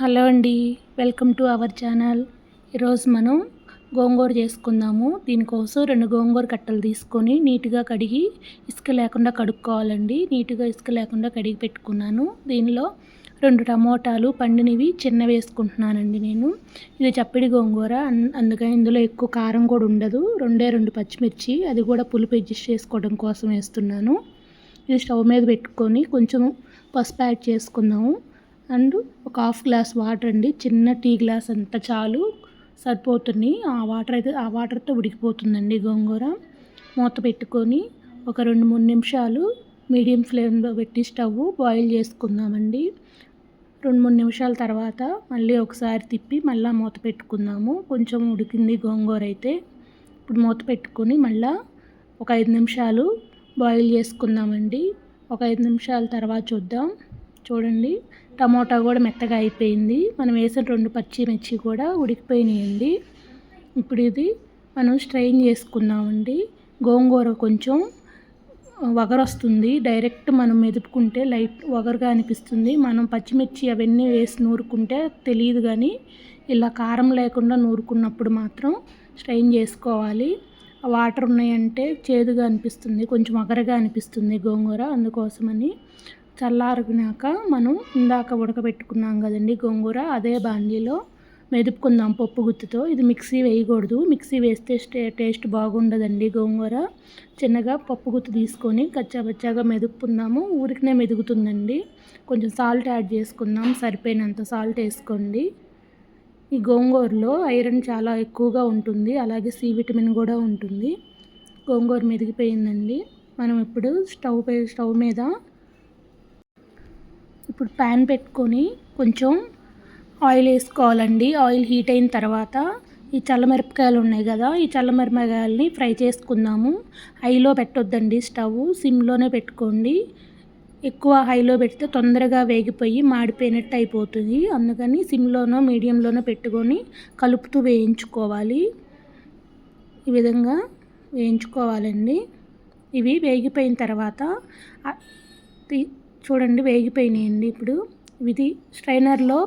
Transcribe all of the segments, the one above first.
Hello అండి welcome to our channel. ఈరోజు మనం గోంగూర చేసుకుందాము. దీనికోసం రెండు గోంగూర కట్టలు తీసుకొని నీట్గా కడిగి ఇసుక లేకుండా కడుక్కోవాలండి. నీట్గా ఇసుక లేకుండా కడిగి పెట్టుకున్నాను. దీనిలో రెండు టమోటాలు పండినవి చిన్న వేసుకుంటున్నానండి నేను. ఇది చప్పిడి గోంగూర. అందుకని ఇందులో ఎక్కువ కారం కూడా ఉండదు. రెండే రెండు పచ్చిమిర్చి అది కూడా పులుపు అడ్జస్ట్ చేసుకోవడం కోసం వేస్తున్నాను. ఇది స్టవ్ మీద పెట్టుకొని కొంచెం పసుపు యాడ్ చేసుకుందాము. అండ్ ఒక హాఫ్ గ్లాస్ వాటర్ అండి. చిన్న టీ గ్లాస్ అంత చాలు. సరిపోతుంది. ఆ వాటర్ అయితే ఆ వాటర్తో ఉడికిపోతుందండి గోంగూర. మూత పెట్టుకొని ఒక రెండు మూడు నిమిషాలు మీడియం ఫ్లేమ్లో పెట్టి స్టవ్ బాయిల్ చేసుకుందామండి. రెండు మూడు నిమిషాల తర్వాత మళ్ళీ ఒకసారి తిప్పి మళ్ళీ మూత పెట్టుకుందాము. కొంచెం ఉడికింది గోంగూర అయితే. ఇప్పుడు మూత పెట్టుకొని మళ్ళీ ఒక ఐదు నిమిషాలు బాయిల్ చేసుకుందామండి. ఒక ఐదు నిమిషాల తర్వాత చూద్దాం. చూడండి. టమోటా కూడా మెత్తగా అయిపోయింది. మనం వేసిన రెండు పచ్చిమిర్చి కూడా ఉడికిపోయినాయండి. ఇప్పుడు ఇది మనం స్ట్రెయిన్ చేసుకుందామండి. గోంగూర కొంచెం వగరొస్తుంది. డైరెక్ట్ మనం మెదుపుకుంటే లైట్ వగరుగా అనిపిస్తుంది. మనం పచ్చిమిర్చి అవన్నీ వేసి నూరుకుంటే తెలియదు కానీ ఇలా కారం లేకుండా నూరుకున్నప్పుడు మాత్రం స్ట్రెయిన్ చేసుకోవాలి. వాటర్ ఉన్నాయంటే చేదుగా అనిపిస్తుంది. కొంచెం వగరగా అనిపిస్తుంది గోంగూర అందుకోసమని. చల్లారినాక మనం ఇందాక ఉడకబెట్టుకున్నాం కదండి గోంగూర అదే బాండీలో మెదుపుకుందాం పప్పు గుత్తుతో. ఇది మిక్సీ వేయకూడదు. మిక్సీ వేస్తే టేస్ట్ బాగుండదండి గోంగూర. చిన్నగా పప్పు గుత్తు తీసుకొని కచ్చాబచ్చాగా మెదుపుకుందాము. ఊరికనే మెదుగుతుందండి. కొంచెం సాల్ట్ యాడ్ చేసుకుందాం. సరిపోయినంత సాల్ట్ వేసుకోండి. ఈ గోంగూరలో ఐరన్ చాలా ఎక్కువగా ఉంటుంది. అలాగే సి విటమిన్ కూడా ఉంటుంది. గోంగూర మెదిగిపోయిందండి. మనం ఇప్పుడు స్టవ్ స్టవ్ మీద ఇప్పుడు ప్యాన్ పెట్టుకొని కొంచెం ఆయిల్ వేసుకోవాలండి. ఆయిల్ హీట్ అయిన తర్వాత ఈ చల్లమిరపకాయలు ఉన్నాయి కదా ఈ చల్లమిరపకాయలని ఫ్రై చేసుకుందాము. హైలో పెట్టొద్దండి స్టవ్ సిమ్లోనే పెట్టుకోండి. ఎక్కువ హైలో పెడితే తొందరగా వేగిపోయి మాడిపోయినట్టు అయిపోతుంది. అందుకని సిమ్లోనో మీడియంలోనో పెట్టుకొని కలుపుతూ వేయించుకోవాలి. ఈ విధంగా వేయించుకోవాలండి. ఇవి వేగిపోయిన తర్వాత చూడండి వేగిపోయినాయండి ఇప్పుడు. ఇది స్ట్రైనర్లో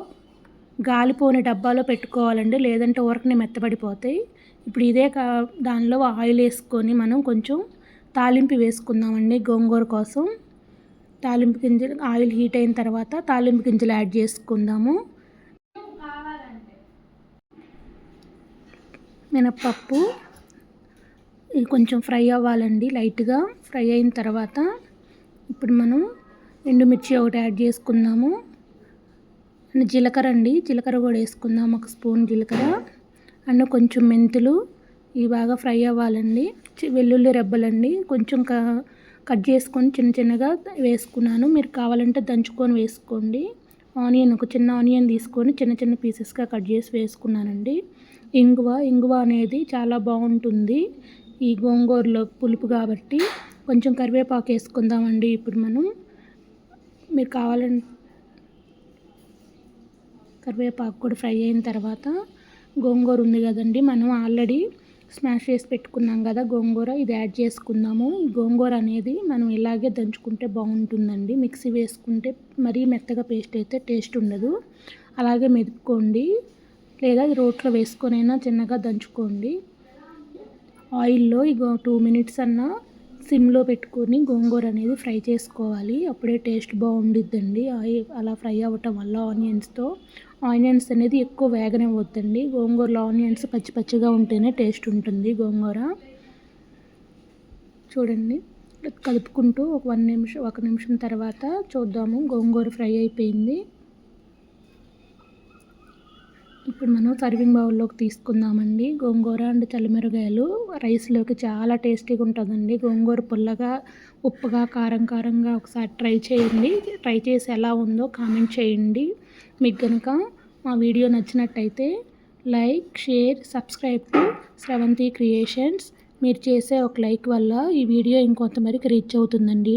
గాలిపోని డబ్బాలో పెట్టుకోవాలండి లేదంటే ఊరకనే మెత్తబడిపోతాయి. ఇప్పుడు ఇదే కా దానిలో ఆయిల్ వేసుకొని మనం కొంచెం తాలింపు వేసుకుందామండి గోంగూర కోసం. తాలింపు గింజలు ఆయిల్ హీట్ అయిన తర్వాత తాలింపు గింజలు యాడ్ చేసుకుందాము. మినప్పప్పు ఇది కొంచెం ఫ్రై అవ్వాలండి లైట్గా. ఫ్రై అయిన తర్వాత ఇప్పుడు మనం ఎండుమిర్చి ఒకటి యాడ్ చేసుకుందాము. అండ్ జీలకర్ర అండి జీలకర్ర కూడా వేసుకుందాం ఒక స్పూన్ జీలకర్ర. అండ్ కొంచెం మెంతులు ఇవి బాగా ఫ్రై అవ్వాలండి. వెల్లుల్లి రెబ్బలండి కొంచెం కట్ చేసుకొని చిన్న చిన్నగా వేసుకున్నాను. మీరు కావాలంటే దంచుకొని వేసుకోండి. ఆనియన్ ఒక చిన్న ఆనియన్ తీసుకొని చిన్న చిన్న పీసెస్గా కట్ చేసి వేసుకున్నానండి. ఇంగువ ఇంగువ అనేది చాలా బాగుంటుంది ఈ గోంగూరలో పులుపు కాబట్టి. కొంచెం కరివేపాకు వేసుకుందామండి ఇప్పుడు మనం. మీరు కావాలంటే కరివేపాకు కూడా ఫ్రై అయిన తర్వాత గోంగూర ఉంది కదండి మనం ఆల్రెడీ స్మాష్ చేసి పెట్టుకున్నాం కదా గోంగూర ఇది యాడ్ చేసుకుందాము. ఈ గోంగూర అనేది మనం ఇలాగే దంచుకుంటే బాగుంటుందండి. మిక్సీ వేసుకుంటే మరీ మెత్తగా పేస్ట్ అయితే టేస్ట్ ఉండదు. అలాగే మెదుపుకోండి. లేదా రోట్లో వేసుకొనైనా చిన్నగా దంచుకోండి. ఆయిల్లో ఇగో టూ మినిట్స్ అన్నా సిమ్లో పెట్టుకొని గోంగూర అనేది ఫ్రై చేసుకోవాలి. అప్పుడే టేస్ట్ బాగుండిద్దండి. అలా ఫ్రై అవ్వటం వల్ల ఆనియన్స్తో ఆనియన్స్ అనేది ఎక్కువ వేగనివ్వద్దండి. గోంగూరలో ఆనియన్స్ పచ్చి పచ్చిగా ఉంటేనే టేస్ట్ ఉంటుంది గోంగూర. చూడండి. కలుపుకుంటూ ఒక వన్ నిమిషం ఒక నిమిషం తర్వాత చూద్దాము గోంగూర ఫ్రై అయిపోయింది. ఇప్పుడు మనం సర్వింగ్ బౌల్లోకి తీసుకుందామండి. గోంగూర అండ్ చల్లమిరగాయలు రైస్లోకి చాలా టేస్టీగా ఉంటుందండి. గోంగూర పుల్లగా ఉప్పుగా కారం కారంగా ఒకసారి ట్రై చేయండి. ట్రై చేసి ఎలా ఉందో కామెంట్ చేయండి. మీకు కనుక మా వీడియో నచ్చినట్టయితే like share subscribe to Shravanthi creations. మీరు చేసే ఒక లైక్ వల్ల ఈ వీడియో ఇంకొంతమందికి రీచ్ అవుతుందండి.